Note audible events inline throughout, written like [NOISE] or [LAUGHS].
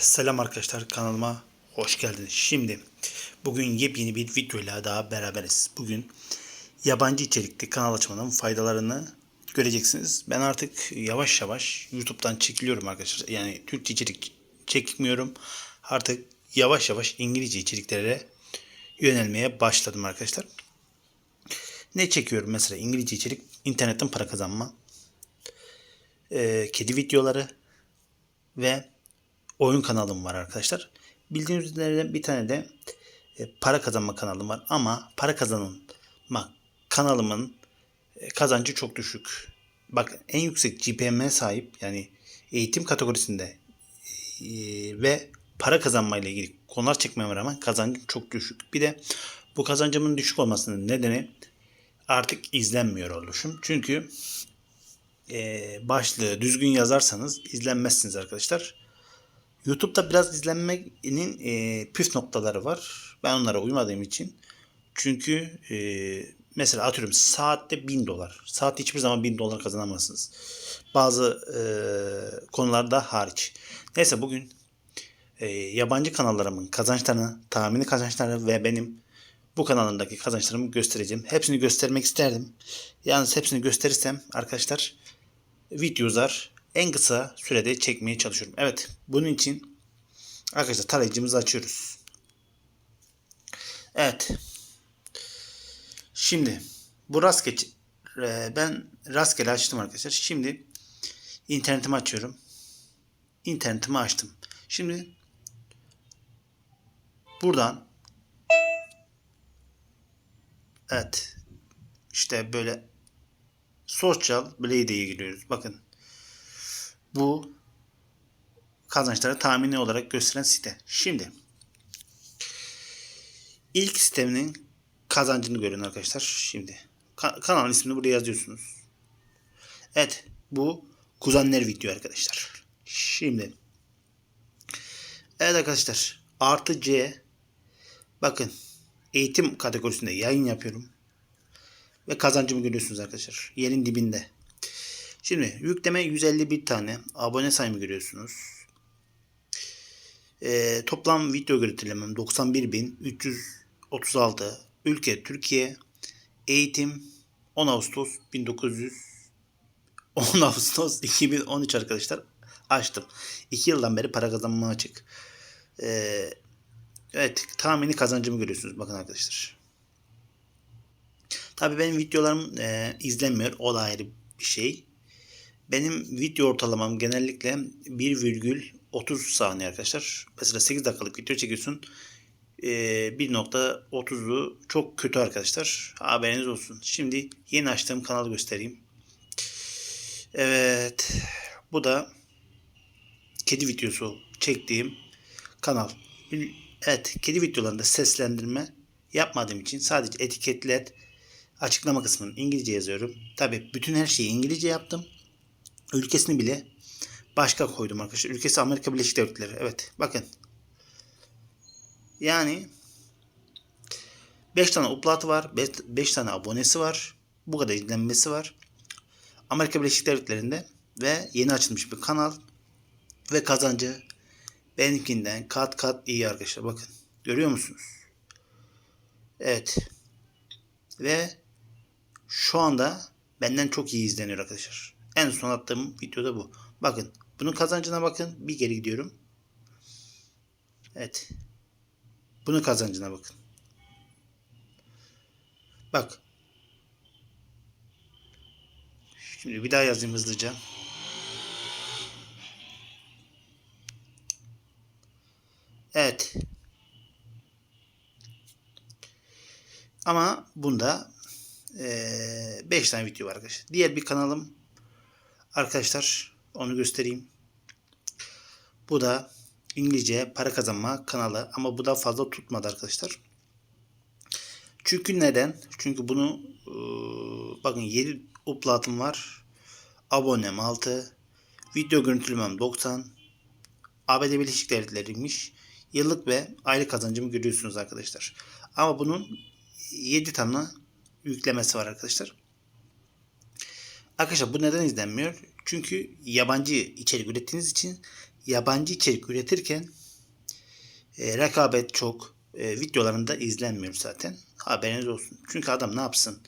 Selam arkadaşlar kanalıma hoş geldiniz. Şimdi bugün yepyeni bir videoyla daha beraberiz. Bugün yabancı içerikli kanal açmanın faydalarını göreceksiniz. Ben artık yavaş yavaş YouTube'dan çekiliyorum arkadaşlar. Yani Türkçe içerik çekmiyorum. Artık yavaş yavaş İngilizce içeriklere yönelmeye başladım arkadaşlar. Ne çekiyorum mesela İngilizce içerik? internetten para kazanma, eee, kedi videoları ve oyun kanalım var arkadaşlar. Bildiğiniz üzere bir tane de e, para kazanma kanalım var ama para kazanma kanalımın e, kazancı çok düşük. Bak en yüksek GPM'e sahip yani eğitim kategorisinde e, ve para kazanma ile ilgili konular çekmeme rağmen kazancım çok düşük. Bir de bu kazancımın düşük olmasının nedeni artık izlenmiyor oluşum. Çünkü e, başlığı düzgün yazarsanız izlenmezsiniz arkadaşlar. YouTube'da biraz izlenmenin e, püf noktaları var. Ben onlara uymadığım için. Çünkü e, mesela atıyorum saatte 1000 dolar. Saatte hiçbir zaman 1000 dolar kazanamazsınız. Bazı e, konularda hariç. Neyse bugün e, yabancı kanallarımın kazançlarını, tahmini kazançlarını ve benim bu kanalındaki kazançlarımı göstereceğim. Hepsini göstermek isterdim. Yalnız hepsini gösterirsem arkadaşlar video uzar. En kısa sürede çekmeye çalışıyorum. Evet bunun için arkadaşlar tarayıcımızı açıyoruz. Evet. Şimdi bu rastgele e, ben rastgele açtım arkadaşlar. Şimdi internetimi açıyorum. İnternetimi açtım. Şimdi buradan evet işte böyle Social Blade'e giriyoruz. Bakın. Bu kazançları tahmini olarak gösteren site. Şimdi ilk sitemin kazancını görün arkadaşlar. Şimdi ka- kanalın ismini buraya yazıyorsunuz. Evet, bu kuzenler video arkadaşlar. Şimdi Evet arkadaşlar, artı C bakın eğitim kategorisinde yayın yapıyorum. Ve kazancımı görüyorsunuz arkadaşlar. Yerin dibinde. Şimdi yükleme 151 tane. Abone sayımı görüyorsunuz. Ee, toplam video görüntülemem 91.336. Ülke Türkiye. Eğitim 10 Ağustos 1900 10 [LAUGHS] Ağustos 2013 arkadaşlar açtım. 2 yıldan beri para kazanmaya açık. Ee, evet tahmini kazancımı görüyorsunuz bakın arkadaşlar. Tabii benim videolarım e, izlenmiyor. O da ayrı bir şey. Benim video ortalamam genellikle 1,30 saniye arkadaşlar. Mesela 8 dakikalık video çekiyorsun. E, 1.30'u çok kötü arkadaşlar. Haberiniz olsun. Şimdi yeni açtığım kanalı göstereyim. Evet. Bu da kedi videosu çektiğim kanal. Evet. Kedi videolarında seslendirme yapmadığım için sadece etiketler açıklama kısmını İngilizce yazıyorum. Tabi bütün her şeyi İngilizce yaptım. Ülkesini bile başka koydum arkadaşlar. Ülkesi Amerika Birleşik Devletleri. Evet bakın. Yani 5 tane upload var. 5 tane abonesi var. Bu kadar izlenmesi var. Amerika Birleşik Devletleri'nde ve yeni açılmış bir kanal ve kazancı benimkinden kat kat iyi arkadaşlar. Bakın. Görüyor musunuz? Evet. Ve şu anda benden çok iyi izleniyor arkadaşlar. En son attığım videoda bu. Bakın bunun kazancına bakın. Bir geri gidiyorum. Evet. Bunun kazancına bakın. Bak. Şimdi bir daha yazayım hızlıca. Evet. Ama bunda 5 tane video var arkadaşlar. Diğer bir kanalım arkadaşlar onu göstereyim. Bu da İngilizce para kazanma kanalı ama bu da fazla tutmadı arkadaşlar. Çünkü neden? Çünkü bunu bakın 7 upload'ım var. Abonem 6. Video görüntülemem 90. ABD Birleşik Devletleri'ymiş. Yıllık ve aylık kazancımı görüyorsunuz arkadaşlar. Ama bunun 7 tane yüklemesi var arkadaşlar. Arkadaşlar bu neden izlenmiyor? Çünkü yabancı içerik ürettiğiniz için yabancı içerik üretirken e, rekabet çok. E, videolarında izlenmiyor zaten. Haberiniz olsun. Çünkü adam ne yapsın?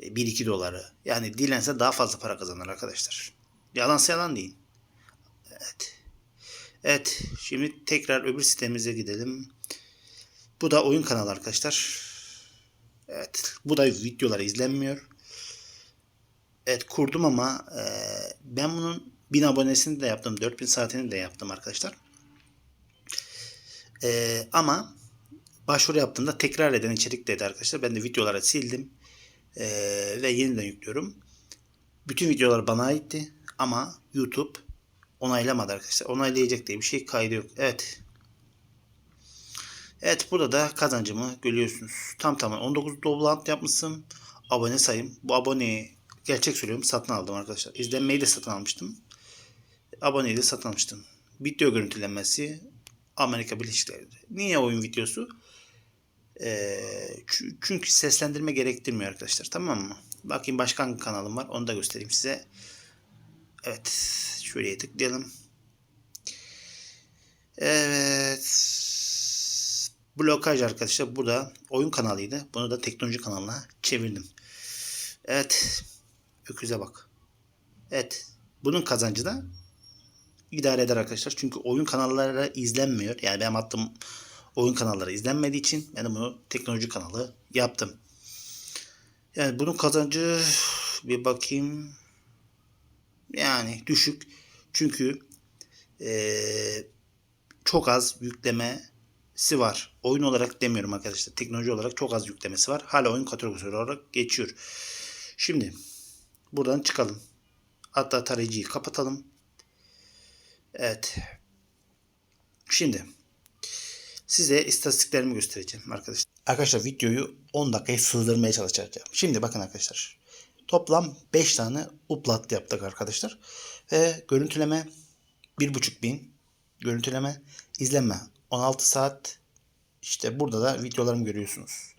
E, 1-2 doları. Yani dilense daha fazla para kazanır arkadaşlar. Yalansa yalan değil. Evet. Evet. Şimdi tekrar öbür sitemize gidelim. Bu da oyun kanalı arkadaşlar. Evet. Bu da videoları izlenmiyor. Evet kurdum ama e, ben bunun 1000 abonesini de yaptım. 4000 saatini de yaptım arkadaşlar. E, ama başvuru yaptığımda tekrar eden içerik dedi arkadaşlar. Ben de videoları sildim. E, ve yeniden yüklüyorum. Bütün videolar bana aitti. Ama YouTube onaylamadı arkadaşlar. Onaylayacak diye bir şey kaydı yok. Evet. Evet burada da kazancımı görüyorsunuz. Tam tamam 19 dolant yapmışım. Abone sayım. Bu aboneyi gerçek söylüyorum satın aldım arkadaşlar. İzlenmeyi de satın almıştım. Aboneyi de satın almıştım. Video görüntülenmesi Amerika Birleşik Devletleri. Niye oyun videosu? Ee, çünkü seslendirme gerektirmiyor arkadaşlar. Tamam mı? Bakayım başka kanalım var. Onu da göstereyim size. Evet. Şuraya tıklayalım. Evet. Blokaj arkadaşlar. Bu da oyun kanalıydı. Bunu da teknoloji kanalına çevirdim. Evet. Öküze bak. Evet. Bunun kazancı da idare eder arkadaşlar. Çünkü oyun kanalları izlenmiyor. Yani benim attığım oyun kanalları izlenmediği için ben bunu teknoloji kanalı yaptım. Yani bunun kazancı bir bakayım. Yani düşük. Çünkü ee, çok az yüklemesi var. Oyun olarak demiyorum arkadaşlar. Teknoloji olarak çok az yüklemesi var. Hala oyun kategorisi olarak geçiyor. Şimdi buradan çıkalım. Hatta tarayıcıyı kapatalım. Evet. Şimdi size istatistiklerimi göstereceğim arkadaşlar. Arkadaşlar videoyu 10 dakikaya sığdırmaya çalışacağım. Şimdi bakın arkadaşlar. Toplam 5 tane upload yaptık arkadaşlar. Ve görüntüleme 1.5 bin. Görüntüleme, izlenme 16 saat. İşte burada da videolarımı görüyorsunuz.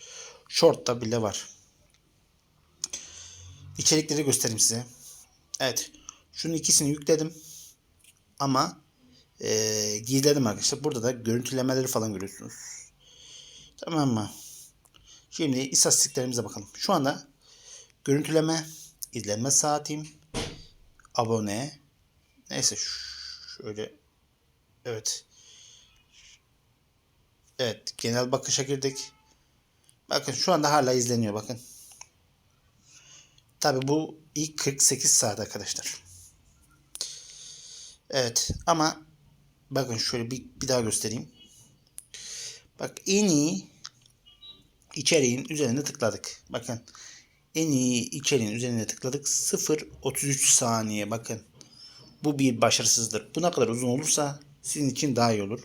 Short'ta bile var. İçerikleri göstereyim size. Evet. Şunun ikisini yükledim. Ama e, gizledim arkadaşlar. Burada da görüntülemeleri falan görüyorsunuz. Tamam mı? Şimdi istatistiklerimize bakalım. Şu anda görüntüleme, izlenme saatim, abone, neyse şöyle evet evet genel bakışa girdik. Bakın şu anda hala izleniyor bakın. Tabi bu ilk 48 saat arkadaşlar. Evet ama bakın şöyle bir, bir daha göstereyim. Bak en iyi içeriğin üzerine tıkladık. Bakın en iyi içeriğin üzerine tıkladık. 0.33 saniye bakın. Bu bir başarısızdır. Bu ne kadar uzun olursa sizin için daha iyi olur.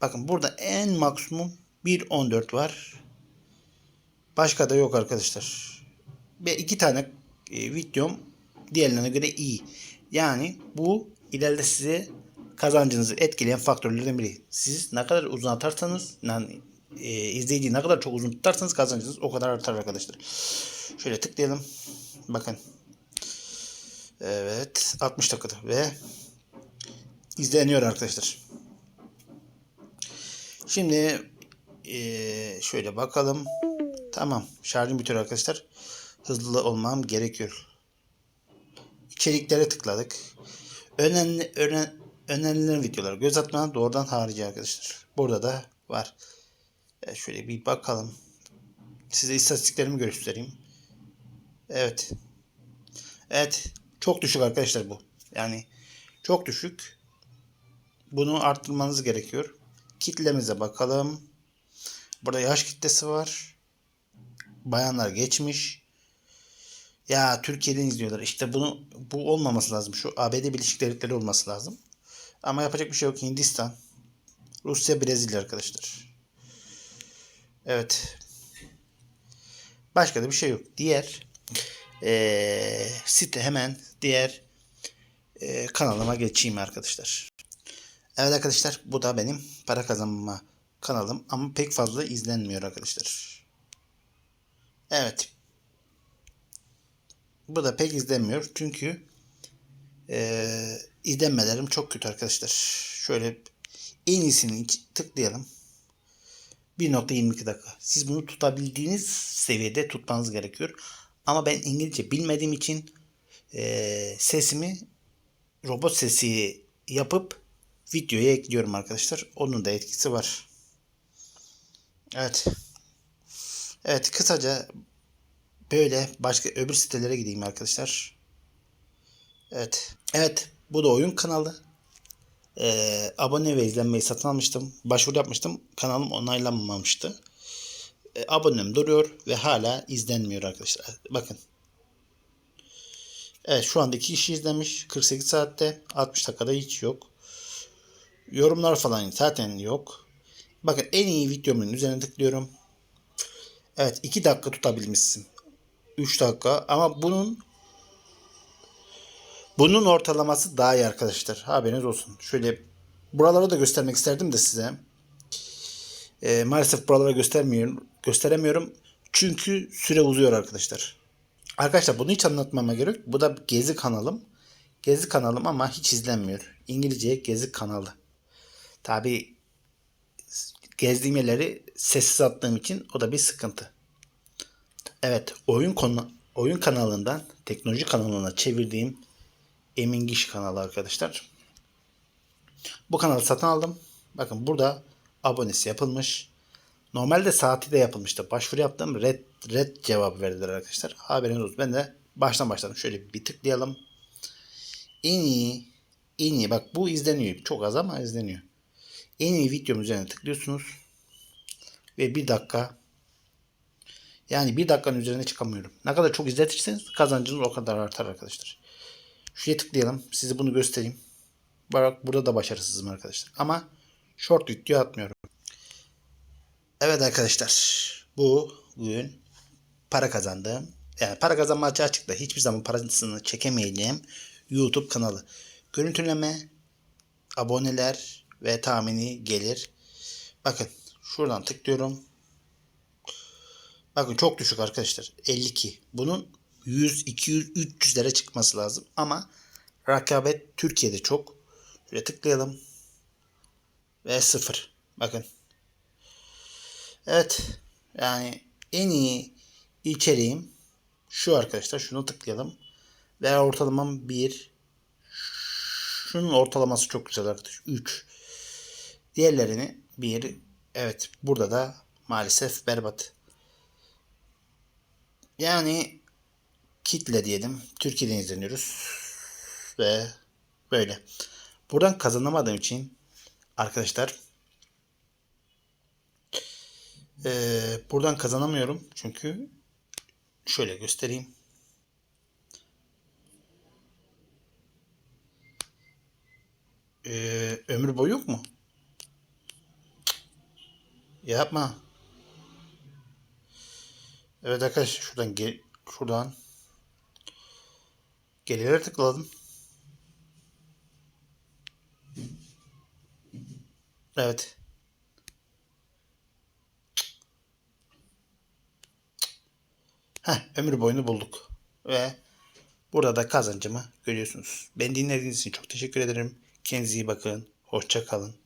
Bakın burada en maksimum 1.14 var. Başka da yok arkadaşlar. Ve iki tane e, videom diğerlerine göre iyi. Yani bu ileride size kazancınızı etkileyen faktörlerden biri. Siz ne kadar uzun atarsanız yani, e, izleyiciyi ne kadar çok uzun tutarsanız kazancınız o kadar artar arkadaşlar. Şöyle tıklayalım. Bakın. Evet. 60 dakikada ve izleniyor arkadaşlar. Şimdi e, şöyle bakalım. Tamam. Şarjım bitiyor arkadaşlar. Hızlı olmam gerekiyor. İçeriklere tıkladık. Önemli, önemli, önerilen videolar göz atmadan doğrudan harici arkadaşlar. Burada da var. E şöyle bir bakalım. Size istatistiklerimi göstereyim. Evet. Evet. Çok düşük arkadaşlar bu. Yani çok düşük. Bunu arttırmanız gerekiyor. Kitlemize bakalım. Burada yaş kitlesi var. Bayanlar geçmiş. Ya Türkiye'den izliyorlar. İşte bunu bu olmaması lazım. Şu ABD Birleşik Devletleri olması lazım. Ama yapacak bir şey yok. Hindistan, Rusya, Brezilya arkadaşlar. Evet. Başka da bir şey yok. Diğer ee, site hemen diğer e, kanalıma geçeyim arkadaşlar. Evet arkadaşlar bu da benim para kazanma kanalım ama pek fazla izlenmiyor arkadaşlar. Evet. Bu da pek izlenmiyor çünkü e, izlenmelerim çok kötü arkadaşlar. Şöyle en iyisini tıklayalım. 1.22 dakika. Siz bunu tutabildiğiniz seviyede tutmanız gerekiyor. Ama ben İngilizce bilmediğim için eee, sesimi robot sesi yapıp videoya ekliyorum arkadaşlar. Onun da etkisi var. Evet. Evet kısaca böyle başka öbür sitelere gideyim arkadaşlar. Evet. Evet bu da oyun kanalı. Ee, abone ve izlenmeyi satın almıştım. Başvuru yapmıştım. Kanalım onaylanmamıştı. Ee, abonem duruyor ve hala izlenmiyor arkadaşlar. Bakın. Evet şu anda 2 kişi izlemiş. 48 saatte. 60 dakikada hiç yok. Yorumlar falan zaten yok. Bakın en iyi videomun üzerine tıklıyorum. Evet 2 dakika tutabilmişsin. 3 dakika ama bunun bunun ortalaması daha iyi arkadaşlar. Haberiniz olsun. Şöyle buraları da göstermek isterdim de size. Ee, maalesef buralara göstermiyorum. Gösteremiyorum. Çünkü süre uzuyor arkadaşlar. Arkadaşlar bunu hiç anlatmama gerek. Bu da gezi kanalım. Gezi kanalım ama hiç izlenmiyor. İngilizce gezi kanalı. Tabi gezdiğim yerleri sessiz attığım için o da bir sıkıntı. Evet, oyun konu oyun kanalından teknoloji kanalına çevirdiğim Emin Giş kanalı arkadaşlar. Bu kanalı satın aldım. Bakın burada abonesi yapılmış. Normalde saati de yapılmıştı. Başvuru yaptım. Red, red cevabı verdiler arkadaşlar. Haberiniz olsun. Ben de baştan başladım. Şöyle bir tıklayalım. En iyi en iyi bak bu izleniyor. Çok az ama izleniyor. En iyi videom üzerine tıklıyorsunuz. Ve bir dakika yani bir dakikanın üzerine çıkamıyorum. Ne kadar çok izletirseniz kazancınız o kadar artar arkadaşlar. Şuraya tıklayalım. Size bunu göstereyim. Bak burada da başarısızım arkadaşlar. Ama short video atmıyorum. Evet arkadaşlar. Bu bugün para kazandığım yani para kazanma açığı açıkta. Hiçbir zaman parasını çekemeyeceğim YouTube kanalı. Görüntüleme, aboneler ve tahmini gelir. Bakın şuradan tıklıyorum. Bakın çok düşük arkadaşlar. 52. Bunun 100, 200, 300'lere çıkması lazım. Ama rekabet Türkiye'de çok. Şöyle tıklayalım. Ve sıfır. Bakın. Evet. Yani en iyi içeriğim şu arkadaşlar. Şunu tıklayalım. Ve ortalamam 1. Şunun ortalaması çok güzel arkadaşlar. 3. Diğerlerini 1. Evet. Burada da maalesef berbat. Yani kitle diyelim. Türkiye'den izleniyoruz. Ve böyle. Buradan kazanamadığım için arkadaşlar eee, buradan kazanamıyorum. Çünkü şöyle göstereyim. Eee, ömür boyu yok mu? Yapma. Evet arkadaşlar şuradan gel şuradan gelirlere tıkladım. Evet. Heh, ömür boyunu bulduk. Ve burada da kazancımı görüyorsunuz. Beni dinlediğiniz için çok teşekkür ederim. Kendinize iyi bakın. Hoşça kalın.